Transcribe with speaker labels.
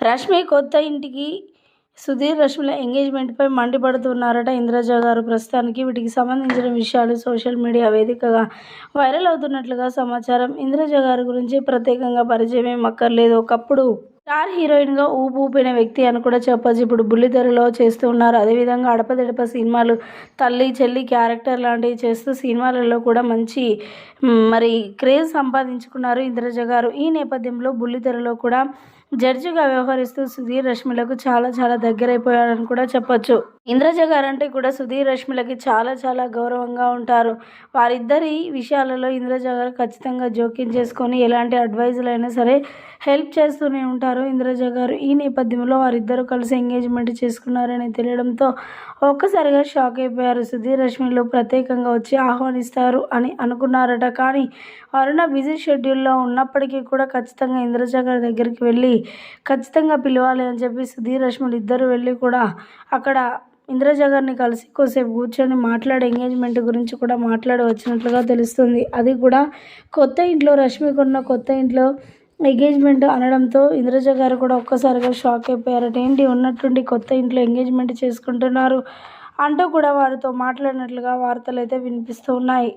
Speaker 1: రష్మి కొత్త ఇంటికి సుధీర్ రష్మిల ఎంగేజ్మెంట్పై మండిపడుతున్నారట ఇంద్రజ గారు. ప్రస్తుతానికి వీటికి సంబంధించిన విషయాలు సోషల్ మీడియా వేదికగా వైరల్ అవుతున్నట్లుగా సమాచారం. ఇంద్రజ గారి గురించి ప్రత్యేకంగా పరిచయం ఏం అక్కర్లేదు. ఒకప్పుడు స్టార్ హీరోయిన్గా ఊపు ఊపిన వ్యక్తి అని కూడా చెప్పొచ్చు. ఇప్పుడు బుల్లితెరలో చేస్తూ ఉన్నారు. అదేవిధంగా అడపదడప సినిమాలు తల్లి చెల్లి క్యారెక్టర్ లాంటివి చేస్తూ సినిమాలలో కూడా మంచి మరి క్రేజ్ సంపాదించుకున్నారు ఇంద్రజ గారు. ఈ నేపథ్యంలో బుల్లితెరలో కూడా జడ్జిగా వ్యవహరిస్తూ సుధీర్ రష్మిలకు చాలా చాలా దగ్గరైపోయారని కూడా చెప్పొచ్చు. ఇంద్రజ గారంటే అంటే కూడా సుధీర్ రష్మిలకి చాలా చాలా గౌరవంగా ఉంటారు. వారిద్దరి విషయాలలో ఇంద్రజ గారు ఖచ్చితంగా జోక్యం చేసుకొని ఎలాంటి అడ్వైజులు అయినా సరే హెల్ప్ చేస్తూనే ఉంటారు. ఇంద్రజ గారు ఈ నేపథ్యంలో వారిద్దరూ కలిసి ఎంగేజ్మెంట్ చేసుకున్నారని తెలియడంతో ఒక్కసారిగా షాక్ అయిపోయారు. సుధీర్ రష్మిలు ప్రత్యేకంగా వచ్చి ఆహ్వానిస్తారు అని అనుకున్నారట. కానీ వారున్న బిజీ షెడ్యూల్లో ఉన్నప్పటికీ కూడా ఖచ్చితంగా ఇంద్రజ గారి దగ్గరికి వెళ్ళి ఖచ్చితంగా పిలవాలి అని చెప్పి సుధీర్ రష్మలు ఇద్దరు వెళ్ళి కూడా అక్కడ ఇంద్రజ గారిని కలిసి కొద్దిసేపు కూర్చొని మాట్లాడే ఎంగేజ్మెంట్ గురించి కూడా మాట్లాడి వచ్చినట్లుగా తెలుస్తుంది. అది కూడా కొత్త ఇంట్లో రష్మికి ఉన్న కొత్త ఇంట్లో ఎంగేజ్మెంట్ అనడంతో ఇంద్రజ గారు కూడా ఒక్కసారిగా షాక్ అయిపోయారట. ఏంటి ఉన్నట్టుండి కొత్త ఇంట్లో ఎంగేజ్మెంట్ చేసుకుంటున్నారు అంటూ కూడా వారితో మాట్లాడినట్లుగా వార్తలు అయితే వినిపిస్తూ ఉన్నాయి.